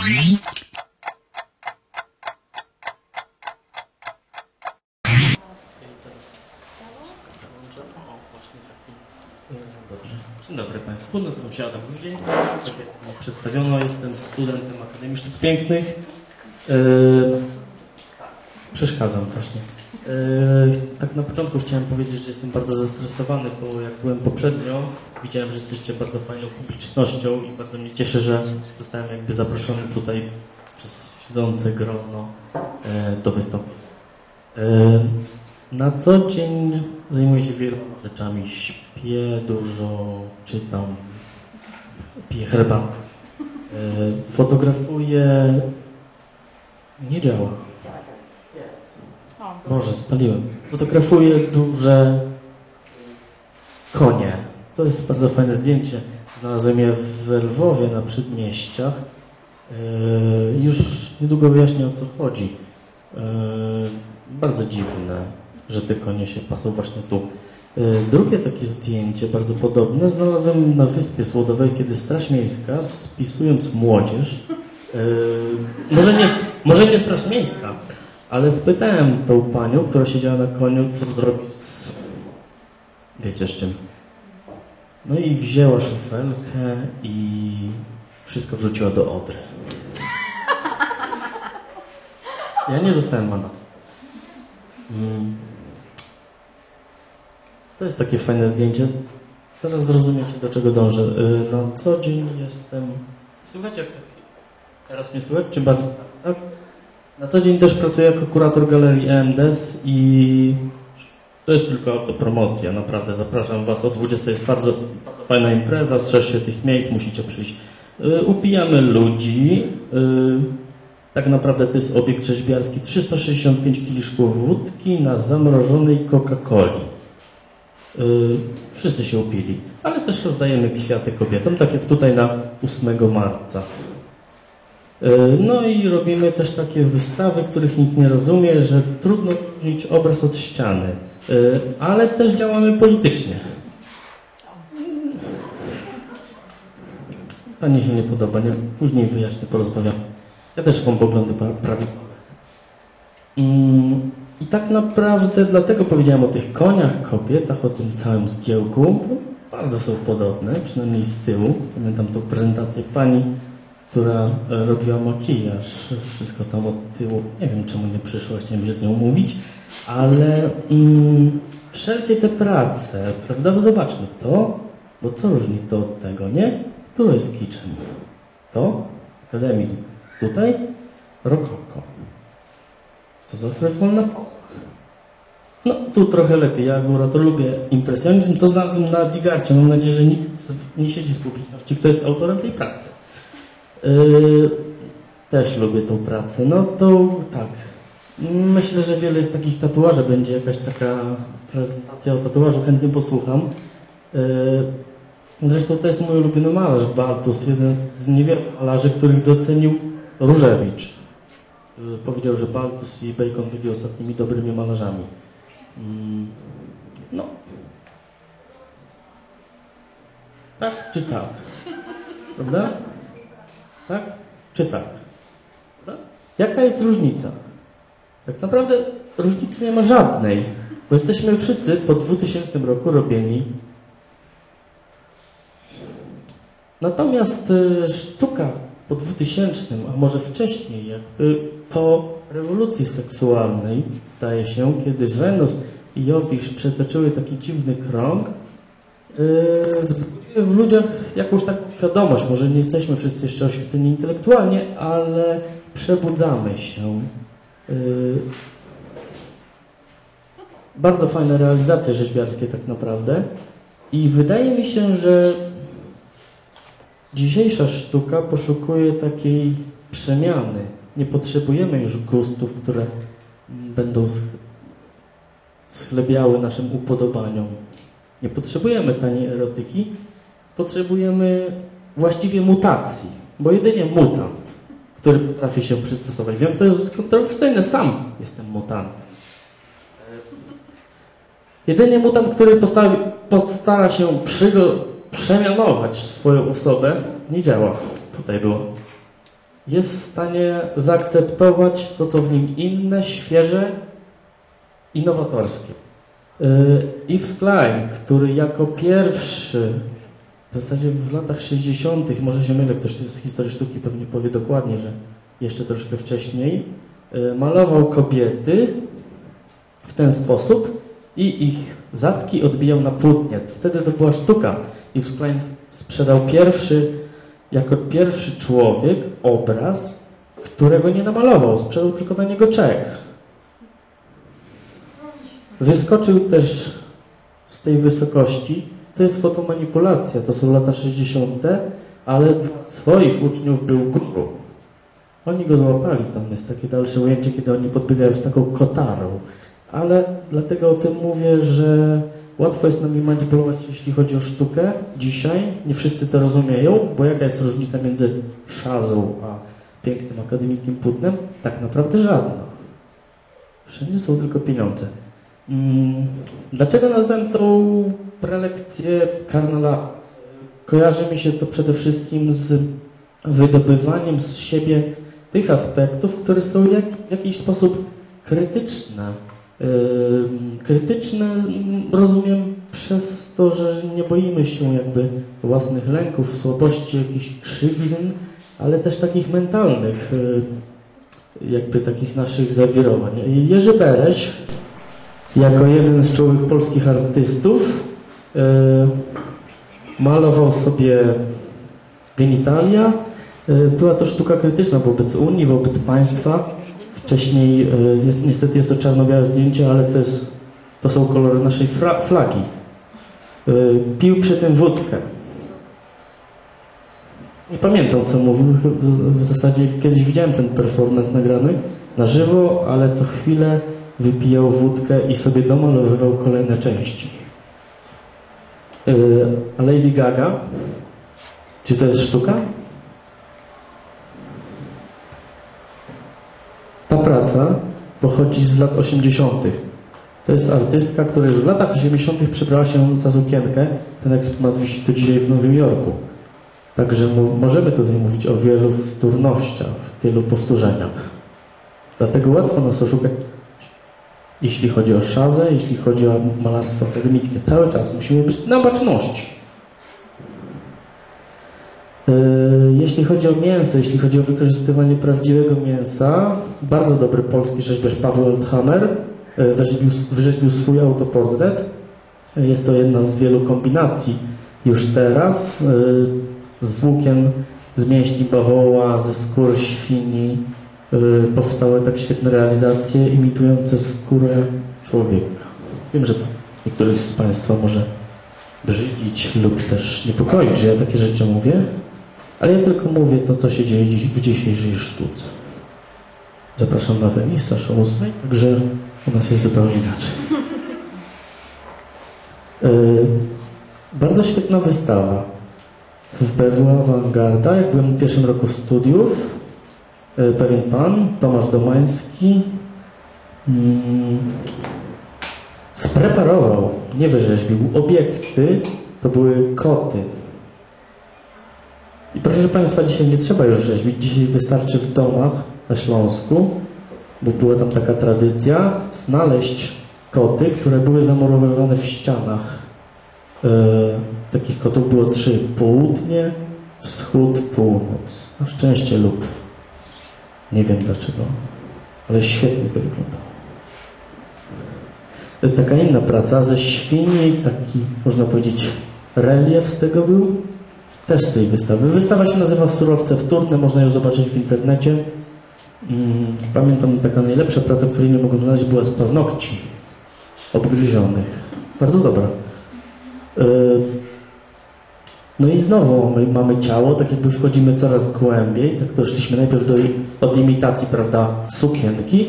Dzień dobry Państwu, nazywam się Adam Grudzień. Tak jak przedstawiono, jestem studentem Akademii Sztuk Pięknych. E, przeszkadzam właśnie. E, tak na początku chciałem powiedzieć, że jestem bardzo zestresowany, bo jak byłem poprzednio, widziałem, że jesteście bardzo fajną publicznością i bardzo mnie cieszy, że zostałem jakby zaproszony tutaj przez siedzące grono e, do wystąpienia. E, na co dzień zajmuję się wieloma rzeczami. Śpię dużo, czytam, piję herbatę. Fotografuję. Nie działa. Boże, spaliłem. Fotografuję duże konie. To jest bardzo fajne zdjęcie. Znalazłem je w Lwowie na przedmieściach. E, Już niedługo wyjaśnię o co chodzi. E, Bardzo dziwne, że te konie się pasą właśnie tu. E, Drugie takie zdjęcie, bardzo podobne, znalazłem na Wyspie Słodowej, kiedy Straż Miejska, spisując młodzież, może nie, może nie Straż Miejska, ale spytałem tą panią, która siedziała na koniu, co zrobić z... Wiecie z czym? No i wzięła szufelkę i wszystko wrzuciła do Odry. Ja nie dostałem mandatu. Mm. To jest takie fajne zdjęcie. Zaraz zrozumiecie, do czego dążę. Y, Na co dzień jestem... Słychać jak tak... Teraz mnie słychać, czy bardziej tak? Na co dzień też pracuję jako kurator galerii EMDS i to jest tylko autopromocja, naprawdę. Zapraszam Was o 20. Jest bardzo, bardzo fajna impreza, strzeżcie tych miejsc, musicie przyjść. Y, Upijamy ludzi. y, Tak naprawdę to jest obiekt rzeźbiarski. 365 kieliszków wódki na zamrożonej Coca-Coli. Y, Wszyscy się upili, ale też rozdajemy kwiaty kobietom, tak jak tutaj na 8 marca. Y, No i robimy też takie wystawy, których nikt nie rozumie, że trudno różnić obraz od ściany, Y, ale też działamy politycznie. Pani się nie podoba, nie? później wyjaśnię, porozmawiam. Ja też mam poglądy pra- prawicowe. Mm, I tak naprawdę dlatego powiedziałem o tych koniach, kobietach, o tym całym zgiełku. Bardzo są podobne, przynajmniej z tyłu. Pamiętam tą prezentację pani, która e, robiła makijaż. Wszystko tam od tyłu. Nie wiem, czemu nie przyszła, chciałem się z nią mówić. Ale mm, wszelkie te prace, prawda? Bo zobaczmy to, bo co różni to od tego, nie? Które jest kiczem? To akademizm. Tutaj rokoko. Co za wolna poza. No, tu trochę lepiej. Ja akurat lubię impresjonizm. To znalazłem na Digarcie. Mam nadzieję, że nikt nie siedzi z publiczności, kto jest autorem tej pracy. Yy, też lubię tą pracę. No to tak. Myślę, że wiele jest takich tatuaży. Będzie jakaś taka prezentacja o tatuażu. Chętnie posłucham. Yy, Zresztą to jest mój ulubiony malarz Baltus, jeden z niewielu malarzy, których docenił Różewicz. Y, Powiedział, że Baltus i Bacon byli ostatnimi dobrymi malarzami. No. Tak czy tak? Prawda? Tak czy tak? Jaka jest różnica? Tak naprawdę różnicy nie ma żadnej, bo jesteśmy wszyscy po 2000 roku robieni Natomiast y, sztuka po 2000, a może wcześniej, jakby po rewolucji seksualnej, zdaje się, kiedy Wenus i Jowisz przetoczyły taki dziwny krąg, y, w ludziach jakąś taką świadomość. Może nie jesteśmy wszyscy jeszcze oświeceni intelektualnie, ale przebudzamy się. Y, Bardzo fajne realizacje rzeźbiarskie tak naprawdę. I wydaje mi się, że Dzisiejsza sztuka poszukuje takiej przemiany. Nie potrzebujemy już gustów, które będą sch- schlebiały naszym upodobaniom. Nie potrzebujemy taniej erotyki, potrzebujemy właściwie mutacji, bo jedynie mutant, który potrafi się przystosować. Wiem, to jest kontrowersyjne, sam jestem mutantem. Jedynie mutant, który postawi, postara się przemianować swoją osobę, nie działa. Tutaj było. jest w stanie zaakceptować to, co w nim inne, świeże i nowatorskie. Yves Klein, który jako pierwszy, w zasadzie w latach 60., może się mylę, ktoś z historii sztuki pewnie powie dokładnie, że jeszcze troszkę wcześniej, malował kobiety w ten sposób i ich zatki odbijał na płótnie. Wtedy to była sztuka. Yves Klein sprzedał pierwszy, jako pierwszy człowiek obraz, którego nie namalował, sprzedał tylko na niego czek. Wyskoczył też z tej wysokości. To jest fotomanipulacja, to są lata 60., ale swoich uczniów był guru. Oni go złapali, tam jest takie dalsze ujęcie, kiedy oni podbiegają z taką kotarą. Ale dlatego o tym mówię, że łatwo jest nami manipulować, jeśli chodzi o sztukę. Dzisiaj nie wszyscy to rozumieją, bo jaka jest różnica między szazą a pięknym akademickim płótnem? Tak naprawdę żadna. Wszędzie są tylko pieniądze. Mm, dlaczego nazwałem tą prelekcję Karnala? Kojarzy mi się to przede wszystkim z wydobywaniem z siebie tych aspektów, które są jak, w jakiś sposób krytyczne. Yy, krytyczne rozumiem przez to, że nie boimy się jakby własnych lęków, słabości, jakichś krzywizn, ale też takich mentalnych, yy, jakby takich naszych zawirowań. Jerzy Bereś jako jeden z czołowych polskich artystów malował sobie genitalia. Była to sztuka krytyczna wobec Unii, wobec państwa. Wcześniej, jest, niestety jest to czarno-białe zdjęcie, ale to, jest, to są kolory naszej flagi. Pił przy tym wódkę. Nie pamiętam, co mówił. W zasadzie kiedyś widziałem ten performance nagrany na żywo, ale co chwilę wypijał wódkę i sobie domalowywał kolejne części. A Lady Gaga, czy to jest sztuka? Ta praca pochodzi z lat 80. To jest artystka, która już w latach 80. przebrała się za sukienkę. Ten eksponat wisi tu dzisiaj w Nowym Jorku. Także możemy tutaj mówić o wielu wtórnościach, wielu powtórzeniach. Dlatego łatwo nas oszukać, jeśli chodzi o szazę, jeśli chodzi o malarstwo akademickie. Cały czas musimy być na baczności. Jeśli chodzi o mięso, jeśli chodzi o wykorzystywanie prawdziwego mięsa, bardzo dobry polski rzeźbiarz Paweł Althammer wyrzeźbił, wyrzeźbił swój autoportret. Jest to jedna z wielu kombinacji już teraz z włókien, z mięśni bawoła, ze skór świni. Powstały tak świetne realizacje imitujące skórę człowieka. Wiem, że to niektórych z Państwa może brzydzić lub też niepokoić, że ja takie rzeczy mówię, ale ja tylko mówię to, co się dzieje dziś, w dzisiejszej sztuce. Zapraszam na wernisaż o 8, także u nas jest zupełnie inaczej. Yy, bardzo świetna wystawa w BW Awangarda. Jak byłem w pierwszym roku studiów, pewien pan, Tomasz Domański, yy, spreparował, nie wyrzeźbił, obiekty, to były koty, i proszę Państwa, dzisiaj nie trzeba już rzeźbić. Dzisiaj wystarczy w domach na Śląsku, bo była tam taka tradycja, znaleźć koty, które były zamurowane w ścianach. E, takich kotów było trzy. Południe, wschód, północ. Na szczęście lub nie wiem dlaczego, ale świetnie to wyglądało. E, taka inna praca ze świni, taki można powiedzieć relief z tego był też z tej wystawy. Wystawa się nazywa Surowce wtórne, można ją zobaczyć w internecie. Mm, pamiętam, taka najlepsza praca, której nie mogłem znaleźć, była z paznokci obgryzionych. Bardzo dobra. No i znowu mamy, ciało, tak jakby wchodzimy coraz głębiej. Tak doszliśmy najpierw do, od imitacji, prawda, sukienki.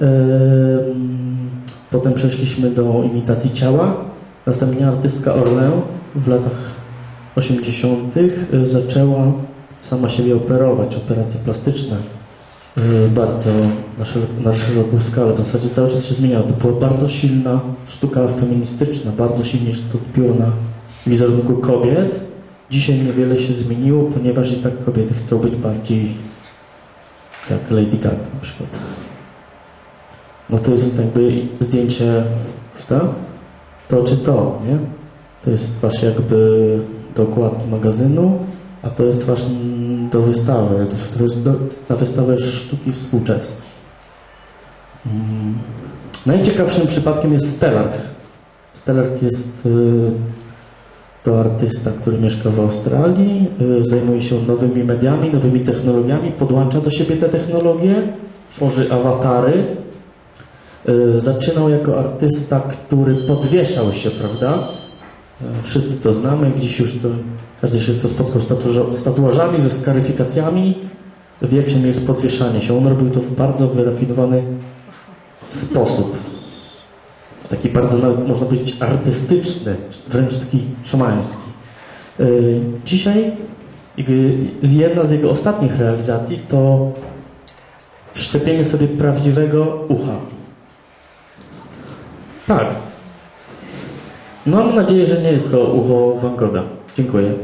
E, potem przeszliśmy do imitacji ciała. Następnie artystka Orlę w latach 80. Y, zaczęła sama siebie operować, operacje plastyczne y, bardzo na, szeroką, na skalę. W zasadzie cały czas się zmieniała. To była bardzo silna sztuka feministyczna, bardzo silnie skupiona wizerunku kobiet. Dzisiaj niewiele się zmieniło, ponieważ i tak kobiety chcą być bardziej jak Lady Gaga na przykład. No to jest jakby zdjęcie, prawda? To czy to, nie? To jest twarz jakby do okładki magazynu, a to jest twarz do wystawy, to jest do, na wystawę sztuki współczesnej. Mm. Najciekawszym przypadkiem jest Stellark. Stellark jest y, to artysta, który mieszka w Australii, y, zajmuje się nowymi mediami, nowymi technologiami, podłącza do siebie te technologie, tworzy awatary. Y, Zaczynał jako artysta, który podwieszał się, prawda? Y, Wszyscy to znamy, dziś już to, każdy się to spotkał z tatuażami, ze skaryfikacjami. Wie, czym jest podwieszanie się. On robił to w bardzo wyrafinowany sposób. Taki bardzo, można powiedzieć, artystyczny, wręcz taki szamański. Yy, Dzisiaj jedna z jego ostatnich realizacji to wszczepienie sobie prawdziwego ucha. Tak. Mam nadzieję, że nie jest to ucho Van Gogha. Dziękuję.